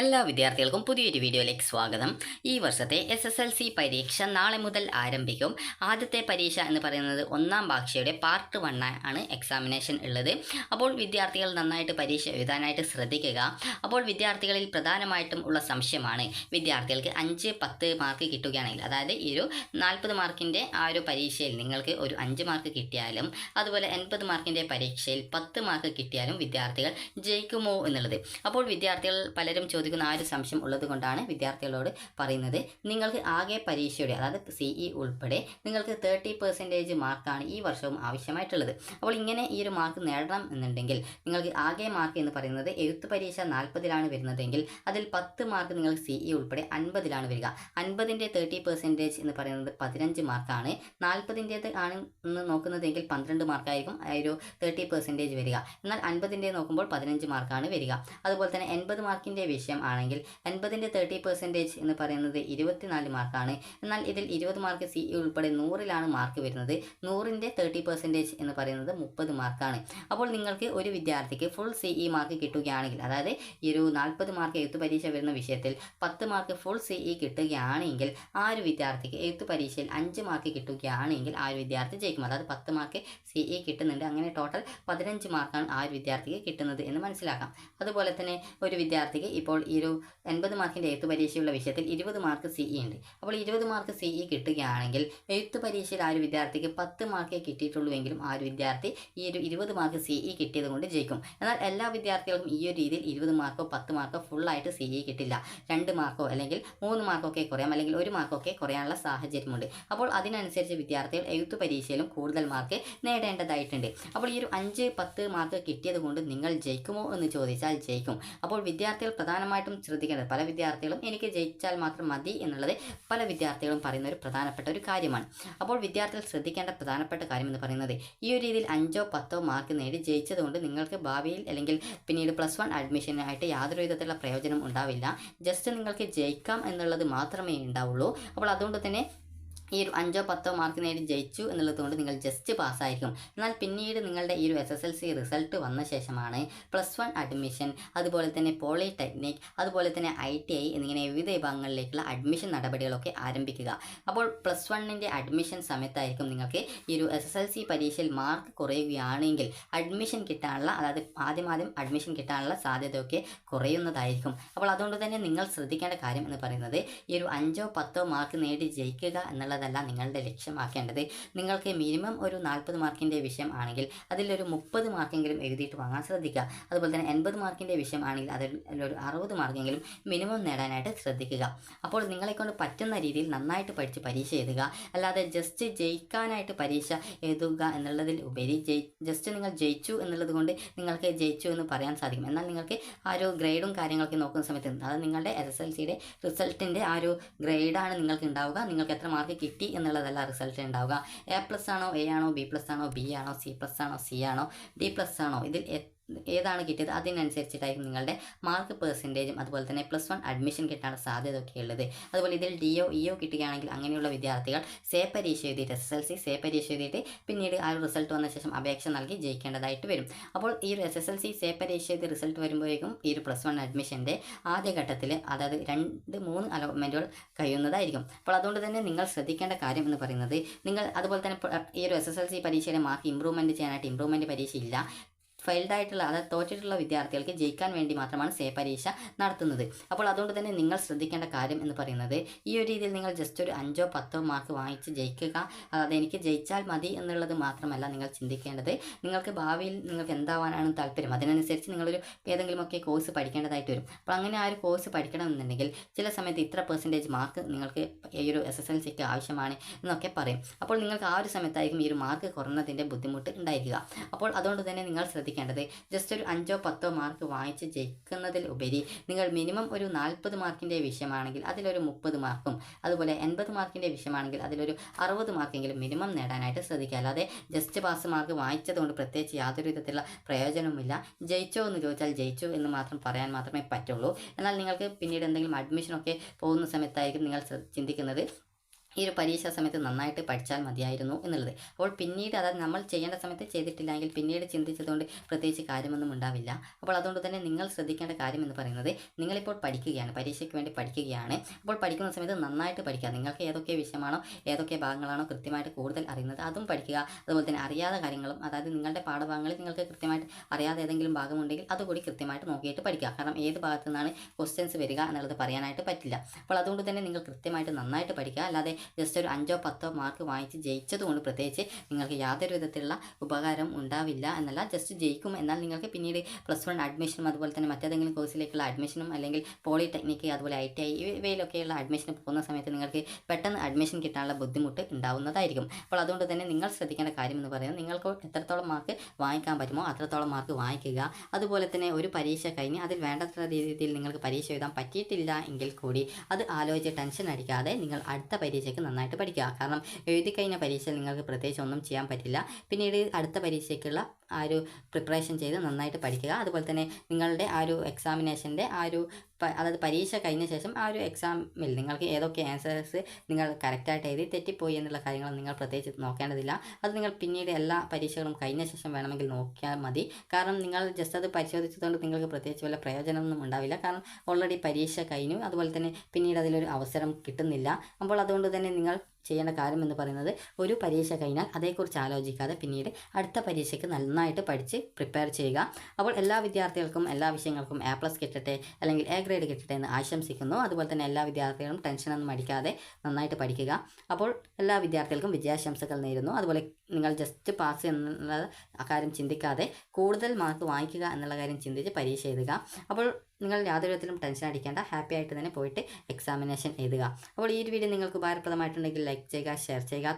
എല്ലാ വിദ്യാർത്ഥികൾക്കും പുതിയൊരു വീഡിയോയിലേക്ക് സ്വാഗതം. ഈ വർഷത്തെ എസ് എസ് എൽ സി പരീക്ഷ നാളെ മുതൽ ആരംഭിക്കും. ആദ്യത്തെ പരീക്ഷ എന്ന് പറയുന്നത് ഒന്നാം ഭാഷയുടെ പാർട്ട് വൺ ആണ് എക്സാമിനേഷൻ ഉള്ളത്. അപ്പോൾ വിദ്യാർത്ഥികൾ നന്നായിട്ട് പരീക്ഷ എഴുതാനായിട്ട് ശ്രദ്ധിക്കുക. അപ്പോൾ വിദ്യാർത്ഥികളിൽ പ്രധാനമായിട്ടും ഉള്ള സംശയമാണ് വിദ്യാർത്ഥികൾക്ക് അഞ്ച് പത്ത് മാർക്ക് കിട്ടുകയാണെങ്കിൽ അതായത് ഈ ഒരു നാൽപ്പത് മാർക്കിന്റെ ആ ഒരു പരീക്ഷയിൽ നിങ്ങൾക്ക് ഒരു അഞ്ച് മാർക്ക് കിട്ടിയാലും അതുപോലെ എൺപത് മാർക്കിന്റെ പരീക്ഷയിൽ പത്ത് മാർക്ക് കിട്ടിയാലും വിദ്യാർത്ഥികൾ ജയിക്കുമോ എന്നുള്ളത്. അപ്പോൾ വിദ്യാർത്ഥികൾ പലരും ചോദിക്കുന്ന ആ ഒരു സംശയം ഉള്ളത് കൊണ്ടാണ് വിദ്യാർത്ഥികളോട് പറയുന്നത്. നിങ്ങൾക്ക് ആകെ പരീക്ഷയുടെ അതായത് സിഇ ഉൾപ്പെടെ നിങ്ങൾക്ക് തേർട്ടി പെർസെന്റേജ് മാർക്കാണ് ഈ വർഷവും ആവശ്യമായിട്ടുള്ളത്. അപ്പോൾ ഇങ്ങനെ ഈ ഒരു മാർക്ക് നേടണം എന്നുണ്ടെങ്കിൽ നിങ്ങൾക്ക് ആകെ മാർക്ക് എന്ന് പറയുന്നത് എഴുത്ത് പരീക്ഷ നാൽപ്പതിലാണ് വരുന്നതെങ്കിൽ അതിൽ പത്ത് മാർക്ക് നിങ്ങൾക്ക് സി ഇ ഉൾപ്പെടെ അൻപതിലാണ് വരിക. അൻപതിന്റെ തേർട്ടി പെർസെന്റേജ് എന്ന് പറയുന്നത് പതിനഞ്ച് മാർക്കാണ് നാൽപ്പതിന്റേത് ആണ് നോക്കുന്നതെങ്കിൽ പന്ത്രണ്ട് മാർക്കായിരിക്കും ഒരു തേർട്ടി പെർസെന്റേജ് വരിക. എന്നാൽ അൻപതിന്റെ നോക്കുമ്പോൾ പതിനഞ്ച് മാർക്കാണ് വരിക. അതുപോലെ തന്നെ എൺപത് മാർക്കിന്റെ വിഷയം ആണെങ്കിൽ എൺപതിന്റെ തേർട്ടി പെർസെന്റേജ് എന്ന് പറയുന്നത് ഇരുപത്തിനാല് മാർക്കാണ്. എന്നാൽ ഇതിൽ ഇരുപത് മാർക്ക് സി ഉൾപ്പെടെ നൂറിലാണ് മാർക്ക് വരുന്നത്. നൂറിന്റെ തേർട്ടി പെർസെന്റേജ് എന്ന് പറയുന്നത് മുപ്പത് മാർക്കാണ്. അപ്പോൾ നിങ്ങൾക്ക് ഒരു വിദ്യാർത്ഥിക്ക് ഫുൾ സി ഇ മാർക്ക് കിട്ടുകയാണെങ്കിൽ അതായത് ഈ ഒരു നാൽപ്പത് മാർക്ക് എഴുത്ത് പരീക്ഷ വരുന്ന വിഷയത്തിൽ പത്ത് മാർക്ക് ഫുൾ സി ഇ കിട്ടുകയാണെങ്കിൽ ആ ഒരു വിദ്യാർത്ഥിക്ക് എഴുത്ത് പരീക്ഷയിൽ അഞ്ച് മാർക്ക് കിട്ടുകയാണെങ്കിൽ ആ ഒരു വിദ്യാർത്ഥി ജയിക്കും. അതായത് പത്ത് മാർക്ക് സി ഇ കിട്ടുന്നുണ്ട്. അങ്ങനെ ടോട്ടൽ പതിനഞ്ച് മാർക്കാണ് ആ ഒരു വിദ്യാർത്ഥിക്ക് കിട്ടുന്നത് എന്ന് മനസ്സിലാക്കാം. അതുപോലെ തന്നെ ഒരു വിദ്യാർത്ഥിക്ക് ഇപ്പോൾ ഈ ഒരു എൺപത് മാർക്കിന്റെ എഴുത്ത് പരീക്ഷയുള്ള വിഷയത്തിൽ ഇരുപത് മാർക്ക് സി ഇ ഉണ്ട്. അപ്പോൾ ഇരുപത് മാർക്ക് സി ഇ കിട്ടുകയാണെങ്കിൽ എഴുത്ത് പരീക്ഷയിൽ ആ ഒരു വിദ്യാർത്ഥിക്ക് പത്ത് മാർക്കേ കിട്ടിയിട്ടുള്ളൂ എങ്കിലും ആ ഒരു വിദ്യാർത്ഥി ഈ ഒരു ഇരുപത് മാർക്ക് സി ഇ കിട്ടിയത് കൊണ്ട് ജയിക്കും. എന്നാൽ എല്ലാ വിദ്യാർത്ഥികൾക്കും ഈ ഒരു രീതിയിൽ ഇരുപത് മാർക്കോ പത്ത് മാർക്കോ ഫുള്ളായിട്ട് സി ഇ കിട്ടില്ല. രണ്ട് മാർക്കോ അല്ലെങ്കിൽ മൂന്ന് മാർക്കൊക്കെ കുറയാം അല്ലെങ്കിൽ ഒരു മാർക്കൊക്കെ കുറയാനുള്ള സാഹചര്യമുണ്ട്. അപ്പോൾ അതിനനുസരിച്ച് വിദ്യാർത്ഥികൾ എഴുത്ത് പരീക്ഷയിലും കൂടുതൽ മാർക്ക് നേടേണ്ടതായിട്ടുണ്ട്. അപ്പോൾ ഈ ഒരു അഞ്ച് പത്ത് മാർക്ക് കിട്ടിയത് കൊണ്ട് നിങ്ങൾ ജയിക്കുമോ എന്ന് ചോദിച്ചാൽ ജയിക്കും. അപ്പോൾ വിദ്യാർത്ഥികൾ പ്രധാനമായിട്ടും ശ്രദ്ധിക്കേണ്ടത്. പല വിദ്യാർത്ഥികളും എനിക്ക് ജയിച്ചാൽ മാത്രം മതി എന്നുള്ളത് പല വിദ്യാർത്ഥികളും പറയുന്ന ഒരു പ്രധാനപ്പെട്ട ഒരു കാര്യമാണ്. അപ്പോൾ വിദ്യാർത്ഥികൾ ശ്രദ്ധിക്കേണ്ട പ്രധാനപ്പെട്ട കാര്യം എന്ന് പറയുന്നത് ഈ ഒരു രീതിയിൽ അഞ്ചോ പത്തോ മാർക്ക് നേടി ജയിച്ചതുകൊണ്ട് നിങ്ങൾക്ക് ഭാവിയിൽ അല്ലെങ്കിൽ പിന്നീട് പ്ലസ് വൺ അഡ്മിഷനായിട്ട് യാതൊരു വിധത്തിലുള്ള പ്രയോജനം ഉണ്ടാവില്ല. ജസ്റ്റ് നിങ്ങൾക്ക് ജയിക്കാം എന്നുള്ളത് മാത്രമേ ഉണ്ടാവുള്ളൂ. അപ്പോൾ അതുകൊണ്ട് തന്നെ ഈ ഒരു അഞ്ചോ പത്തോ മാർക്ക് നേടി ജയിച്ചു എന്നുള്ളത് കൊണ്ട് നിങ്ങൾ ജസ്റ്റ് പാസ്സായിരിക്കും എന്നാൽ പിന്നീട് നിങ്ങളുടെ ഈ ഒരു S S L C result വന്ന ശേഷമാണ് പ്ലസ് വൺ അഡ്മിഷൻ അതുപോലെ തന്നെ പോളിടെക്നിക് അതുപോലെ തന്നെ ഐ ടി ഐ എന്നിങ്ങനെ വിവിധ വിഭാഗങ്ങളിലേക്കുള്ള അഡ്മിഷൻ നടപടികളൊക്കെ ആരംഭിക്കുക. അപ്പോൾ പ്ലസ് വണ്ണിന്റെ അഡ്മിഷൻ സമയത്തായിരിക്കും നിങ്ങൾക്ക് ഈ ഒരു എസ് എസ് എൽ സി പരീക്ഷയിൽ മാർക്ക് കുറയുകയാണെങ്കിൽ അഡ്മിഷൻ കിട്ടാനുള്ള അതായത് ആദ്യം ആദ്യം അഡ്മിഷൻ കിട്ടാനുള്ള സാധ്യതയൊക്കെ കുറയുന്നതായിരിക്കും. അപ്പോൾ അതുകൊണ്ട് തന്നെ നിങ്ങൾ ശ്രദ്ധിക്കേണ്ട കാര്യം എന്ന് പറയുന്നത് ഈ ഒരു അഞ്ചോ പത്തോ മാർക്ക് നേടി ജയിക്കുക എന്നുള്ളതല്ല നിങ്ങളുടെ ലക്ഷ്യമാക്കേണ്ടത് നിങ്ങൾക്ക് മിനിമം ഒരു നാൽപ്പത് മാർക്കിന്റെ വിഷയം ആണെങ്കിൽ അതിലൊരു മുപ്പത് മാർക്കെങ്കിലും എഴുതിയിട്ട് വാങ്ങാൻ ശ്രദ്ധിക്കുക. അതുപോലെ തന്നെ എൺപത് മാർക്കിന്റെ വിഷയം ആണെങ്കിൽ അതിലൊരു അറുപത് മാർക്കെങ്കിലും മിനിമം നേടാനായിട്ട് ശ്രദ്ധിക്കുക. അപ്പോൾ നിങ്ങളെക്കൊണ്ട് പറ്റുന്ന രീതിയിൽ നന്നായിട്ട് പഠിച്ച് പരീക്ഷ എഴുതുക. അല്ലാതെ ജസ്റ്റ് ജയിക്കാനായിട്ട് പരീക്ഷ എഴുതുക എന്നുള്ളതിൽ ഉപരി ജസ്റ്റ് നിങ്ങൾ ജയിച്ചു എന്നുള്ളത് കൊണ്ട് നിങ്ങൾക്ക് ജയിച്ചു എന്ന് പറയാൻ സാധിക്കും. എന്നാൽ നിങ്ങൾക്ക് ആ ഒരു ഗ്രേഡും കാര്യങ്ങളൊക്കെ നോക്കുന്ന സമയത്ത് അത് നിങ്ങളുടെ എസ് എസ് എൽ സിയുടെ റിസൾട്ടിന്റെ ആ ഒരു ഗ്രേഡാണ് നിങ്ങൾക്ക് ഉണ്ടാവുക. നിങ്ങൾക്ക് എത്ര മാർക്ക് കിട്ടി എന്നുള്ളതല്ല റിസൾട്ട് ഉണ്ടാവുക. എ പ്ലസ് ആണോ എ ആണോ ബി പ്ലസ് ആണോ ബി ആണോ സി പ്ലസ് ആണോ സി ആണോ ഡി പ്ലസ് ആണോ? ഇതിൽ ഏതാണ് കിട്ടിയത്? അതിനനുസരിച്ചിട്ടായിരിക്കും നിങ്ങളുടെ മാർക്ക് പെർസെന്റേജും അതുപോലെ തന്നെ പ്ലസ് വൺ അഡ്മിഷൻ കിട്ടാനുള്ള സാധ്യത ഒക്കെ ഉള്ളത്. അതുപോലെ ഇതിൽ ഡി ഒ ഇ ഒ കിട്ടുകയാണെങ്കിൽ അങ്ങനെയുള്ള വിദ്യാർത്ഥികൾ സേ പരീക്ഷ എഴുതിയിട്ട് S S L C say പരീക്ഷ എഴുതിയിട്ട് പിന്നീട് ആ റിസൾട്ട് വന്ന ശേഷം അപേക്ഷ നൽകി ജയിക്കേണ്ടതായിട്ട് വരും. അപ്പോൾ ഈ ഒരു S S L C say പരീക്ഷ എഴുതി റിസൾട്ട് വരുമ്പോഴേക്കും ഈ ഒരു പ്ലസ് വൺ അഡ്മിഷന്റെ ആദ്യഘട്ടത്തിൽ അതായത് രണ്ട് മൂന്ന് അലോട്ട്മെന്റുകൾ കഴിയുന്നതായിരിക്കും. അപ്പോൾ അതുകൊണ്ട് തന്നെ നിങ്ങൾ ശ്രദ്ധിക്കേണ്ട കാര്യം എന്ന് പറയുന്നത് നിങ്ങൾ അതുപോലെ തന്നെ ഈ ഒരു എസ് എസ് എൽ സി പരീക്ഷയുടെ മാർക്ക് ഇമ്പ്രൂവ്മെന്റ് ചെയ്യാനായിട്ട് ഇമ്പ്രൂവ്മെന്റ് പരീക്ഷ ഇല്ല ഫെയിൽഡ് ആയിട്ടുള്ള അതായത് തോറ്റിട്ടുള്ള വിദ്യാർത്ഥികൾക്ക് ജയിക്കാൻ വേണ്ടി മാത്രമാണ് സേ പരീക്ഷ നടത്തുന്നത്. അപ്പോൾ അതുകൊണ്ട് തന്നെ നിങ്ങൾ ശ്രദ്ധിക്കേണ്ട കാര്യം എന്ന് പറയുന്നത് ഈ ഒരു രീതിയിൽ നിങ്ങൾ ജസ്റ്റ് ഒരു അഞ്ചോ പത്തോ മാർക്ക് വാങ്ങിച്ച് ജയിക്കുക അതായത് എനിക്ക് ജയിച്ചാൽ മതി എന്നുള്ളത് മാത്രമല്ല നിങ്ങൾ ചിന്തിക്കേണ്ടത്. നിങ്ങൾക്ക് ഭാവിയിൽ നിങ്ങൾക്ക് എന്താവാനാണ് താല്പര്യം? അതിനനുസരിച്ച് നിങ്ങളൊരു ഏതെങ്കിലുമൊക്കെ കോഴ്സ് പഠിക്കേണ്ടതായിട്ട് വരും. അപ്പോൾ അങ്ങനെ ആ ഒരു കോഴ്സ് പഠിക്കണമെന്നുണ്ടെങ്കിൽ ചില സമയത്ത് ഇത്ര പെർസെന്റേജ് മാർക്ക് നിങ്ങൾക്ക് ഈ ഒരു എസ് എസ് എൽ സിക്ക് ആവശ്യമാണ് എന്നൊക്കെ പറയും. അപ്പോൾ നിങ്ങൾക്ക് ആ ഒരു സമയത്തായിരിക്കും ഈ ഒരു മാർക്ക് കുറഞ്ഞതിന്റെ ബുദ്ധിമുട്ട് ഉണ്ടായിരിക്കുക. അപ്പോൾ അതുകൊണ്ട് തന്നെ നിങ്ങൾ ശ്രദ്ധിക്കേണ്ടത് ജസ്റ്റ് ഒരു അഞ്ചോ പത്തോ മാർക്ക് വാങ്ങിച്ച് ജയിക്കുന്നതിൽ ഉപരി നിങ്ങൾ മിനിമം ഒരു നാൽപ്പത് മാർക്കിന്റെ വിഷയമാണെങ്കിൽ അതിലൊരു മുപ്പത് മാർക്കും അതുപോലെ എൺപത് മാർക്കിന്റെ വിഷയമാണെങ്കിൽ അതിലൊരു അറുപത് മാർക്കെങ്കിലും മിനിമം നേടാനായിട്ട് ശ്രദ്ധിക്കുക. അല്ലാതെ ജസ്റ്റ് പാസ് മാർക്ക് വാങ്ങിച്ചതുകൊണ്ട് പ്രത്യേകിച്ച് യാതൊരു വിധത്തിലുള്ള പ്രയോജനവുമില്ല. ജയിച്ചോ എന്ന് ചോദിച്ചാൽ ജയിച്ചു എന്ന് മാത്രം പറയാൻ മാത്രമേ പറ്റുള്ളൂ. എന്നാൽ നിങ്ങൾക്ക് പിന്നീട് എന്തെങ്കിലും അഡ്മിഷനൊക്കെ പോകുന്ന സമയത്തായിരിക്കും നിങ്ങൾ ചിന്തിക്കുന്നത്. ഈ ഒരു പരീക്ഷാ സമയത്ത് നന്നായിട്ട് പഠിച്ചാൽ മതിയായിരുന്നു എന്നുള്ളത്. അപ്പോൾ പിന്നീട് അതായത് നമ്മൾ ചെയ്യേണ്ട സമയത്ത് ചെയ്തിട്ടില്ലെങ്കിൽ പിന്നീട് ചിന്തിച്ചതുകൊണ്ട് പ്രത്യേകിച്ച് കാര്യമൊന്നും ഉണ്ടാവില്ല. അപ്പോൾ അതുകൊണ്ട് തന്നെ നിങ്ങൾ ശ്രദ്ധിക്കേണ്ട കാര്യം എന്ന് പറയുന്നത് നിങ്ങളിപ്പോൾ പഠിക്കുകയാണ് പരീക്ഷയ്ക്ക് വേണ്ടി പഠിക്കുകയാണ്. അപ്പോൾ പഠിക്കുന്ന സമയത്ത് നന്നായിട്ട് പഠിക്കുക. നിങ്ങൾക്ക് ഏതൊക്കെ വിഷയമാണോ ഏതൊക്കെ ഭാഗങ്ങളാണോ കൃത്യമായിട്ട് കൂടുതൽ അറിയുന്നത് അതും പഠിക്കുക. അതുപോലെ തന്നെ അറിയാത്ത കാര്യങ്ങളും അതായത് നിങ്ങളുടെ പാഠഭാഗങ്ങളിൽ നിങ്ങൾക്ക് കൃത്യമായിട്ട് അറിയാതെ ഏതെങ്കിലും ഭാഗമുണ്ടെങ്കിൽ അതുകൂടി കൃത്യമായിട്ട് നോക്കിയിട്ട് പഠിക്കുക. കാരണം ഏത് ഭാഗത്തു നിന്നാണ് ക്വസ്റ്റ്യൻസ് വരിക എന്നുള്ളത് പറയാനായിട്ട് പറ്റില്ല. അപ്പോൾ അതുകൊണ്ട് തന്നെ നിങ്ങൾ കൃത്യമായിട്ട് നന്നായിട്ട് പഠിക്കുക. അല്ലാതെ ജസ്റ്റ് ഒരു അഞ്ചോ പത്തോ മാർക്ക് വാങ്ങിച്ച് ജയിച്ചതുകൊണ്ട് പ്രത്യേകിച്ച് നിങ്ങൾക്ക് യാതൊരു വിധത്തിലുള്ള ഉപകാരം ഉണ്ടാവില്ല എന്നല്ല. ജസ്റ്റ് ജയിക്കും എന്നാൽ നിങ്ങൾക്ക് പിന്നീട് പ്ലസ് വൺ അഡ്മിഷനും അതുപോലെ തന്നെ മറ്റേതെങ്കിലും കോഴ്സിലേക്കുള്ള അഡ്മിഷനും അല്ലെങ്കിൽ പോളിടെക്നിക്ക് അതുപോലെ ഐ ടി ഐ ഇവയിലൊക്കെയുള്ള അഡ്മിഷന് പോകുന്ന സമയത്ത് നിങ്ങൾക്ക് പെട്ടെന്ന് അഡ്മിഷൻ കിട്ടാനുള്ള ബുദ്ധിമുട്ട് ഉണ്ടാവുന്നതായിരിക്കും. അപ്പോൾ അതുകൊണ്ട് തന്നെ നിങ്ങൾ ശ്രദ്ധിക്കേണ്ട കാര്യം എന്ന് പറയുന്നത് നിങ്ങൾക്ക് എത്രത്തോളം മാർക്ക് വാങ്ങിക്കാൻ പറ്റുമോ അത്രത്തോളം മാർക്ക് വാങ്ങിക്കുക. അതുപോലെ തന്നെ ഒരു പരീക്ഷ കഴിഞ്ഞ് അതിൽ വേണ്ടത്ര രീതിയിൽ നിങ്ങൾക്ക് പരീക്ഷ എഴുതാൻ പറ്റിയിട്ടില്ല എങ്കിൽ കൂടി അത് ആലോചിച്ച് ടെൻഷൻ അടിക്കാതെ നിങ്ങൾ അടുത്ത പരീക്ഷയ്ക്ക് നന്നായിട്ട് പഠിക്കുക. കാരണം എഴുതി കഴിഞ്ഞ പരീക്ഷയിൽ നിങ്ങൾക്ക് പ്രത്യേകിച്ച് ഒന്നും ചെയ്യാൻ പറ്റില്ല. പിന്നീട് അടുത്ത പരീക്ഷയ്ക്കുള്ള ആ ഒരു പ്രിപ്പറേഷൻ ചെയ്ത് നന്നായിട്ട് പഠിക്കുക. അതുപോലെ തന്നെ നിങ്ങളുടെ ആ ഒരു എക്സാമിനേഷന്റെ ആ ഒരു അതായത് പരീക്ഷ കഴിഞ്ഞ ശേഷം ആ ഒരു എക്സാമിൽ നിങ്ങൾക്ക് ഏതൊക്കെ ആൻസേഴ്സ് നിങ്ങൾ കറക്റ്റായിട്ട് എഴുതി തെറ്റിപ്പോയി എന്നുള്ള കാര്യങ്ങൾ നിങ്ങൾ പ്രത്യേകിച്ച് നോക്കേണ്ടതില്ല. അത് നിങ്ങൾ പിന്നീട് എല്ലാ പരീക്ഷകളും കഴിഞ്ഞ ശേഷം വേണമെങ്കിൽ നോക്കിയാൽ മതി. കാരണം നിങ്ങൾ ജസ്റ്റ് അത് പരിശോധിച്ചതുകൊണ്ട് നിങ്ങൾക്ക് പ്രത്യേകിച്ച് വല്ല പ്രയോജനമൊന്നും ഉണ്ടാവില്ല. കാരണം ഓൾറെഡി പരീക്ഷ കഴിഞ്ഞു. അതുപോലെ തന്നെ പിന്നീട് അതിലൊരു അവസരം കിട്ടുന്നില്ല. അപ്പോൾ അതുകൊണ്ട് തന്നെ നിങ്ങൾ ചെയ്യേണ്ട കാര്യം എന്ന് പറയുന്നത് ഒരു പരീക്ഷ കഴിഞ്ഞാൽ അതേക്കുറിച്ച് ആലോചിക്കാതെ പിന്നീട് അടുത്ത പരീക്ഷയ്ക്ക് നന്നായിട്ട് പഠിച്ച് പ്രിപ്പയർ ചെയ്യുക. അപ്പോൾ എല്ലാ വിദ്യാർത്ഥികൾക്കും എല്ലാ വിഷയങ്ങൾക്കും എ പ്ലസ് കിട്ടട്ടെ അല്ലെങ്കിൽ എ ഗ്രേഡ് കിട്ടട്ടെ എന്ന് ആശംസിക്കുന്നു. അതുപോലെ തന്നെ എല്ലാ വിദ്യാർത്ഥികളും ടെൻഷനൊന്നും അടിക്കാതെ നന്നായിട്ട് പഠിക്കുക. അപ്പോൾ എല്ലാ വിദ്യാർത്ഥികൾക്കും വിജയാശംസകൾ നേരുന്നു. അതുപോലെ നിങ്ങൾ ജസ്റ്റ് പാസ് എന്നുള്ള കാര്യം ചിന്തിക്കാതെ കൂടുതൽ മാർക്ക് വാങ്ങിക്കുക എന്നുള്ള കാര്യം ചിന്തിച്ച് പരീക്ഷ എഴുതുക. അപ്പോൾ നിങ്ങൾ യാതൊരു വിധത്തിലും ടെൻഷൻ അടിക്കേണ്ട. ഹാപ്പി ആയിട്ട് തന്നെ പോയിട്ട് എക്സാമിനേഷൻ എഴുതുക. അപ്പോൾ ഈ ഒരു വീഡിയോ നിങ്ങൾക്ക് ഉപകാരപ്രദമായിട്ടുണ്ടെങ്കിൽ ലൈക്ക് ചെയ്യുക ഷെയർ ചെയ്യുക.